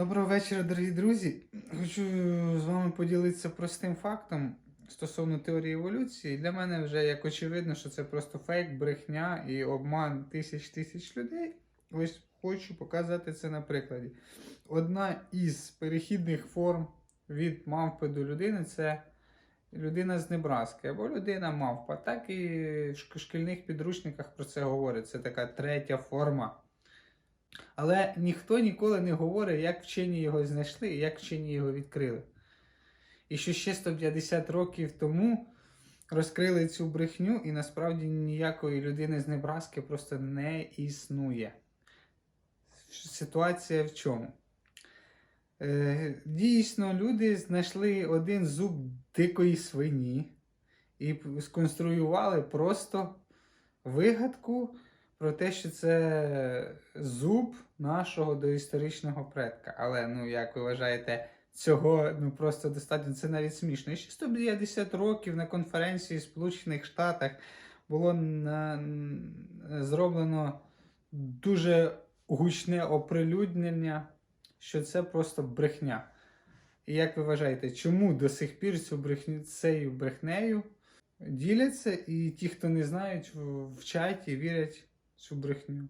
Доброго вечора, дорогі друзі. Хочу з вами поділитися простим фактом стосовно теорії еволюції. Для мене вже як очевидно, що це просто фейк, брехня і обман тисяч тисяч людей. Ось хочу показати це на прикладі. Одна із перехідних форм від мавпи до людини це людина з Небраски або людина мавпа. Так і в шкільних підручниках про це говорять. Це така третя форма. Але ніхто ніколи не говорить, як вчені його знайшли і як вчені його відкрили. І що ще 150 років тому розкрили цю брехню, і насправді ніякої людини з Небраски просто не існує. Ситуація в чому? Е, дійсно, люди знайшли один зуб дикої свині і сконструювали просто вигадку про те, що це зуб нашого доісторичного предка. Але, ну, як ви вважаєте, цього ну, просто достатньо, це навіть смішно. І ще 150 років на конференції в Сполучених Штатах було на, зроблено дуже гучне оприлюднення, що це просто брехня. І як ви вважаєте, чому до сих пір цю брехню, цією брехнею діляться, і ті, хто не знають, в, чаті вірять цю брехню?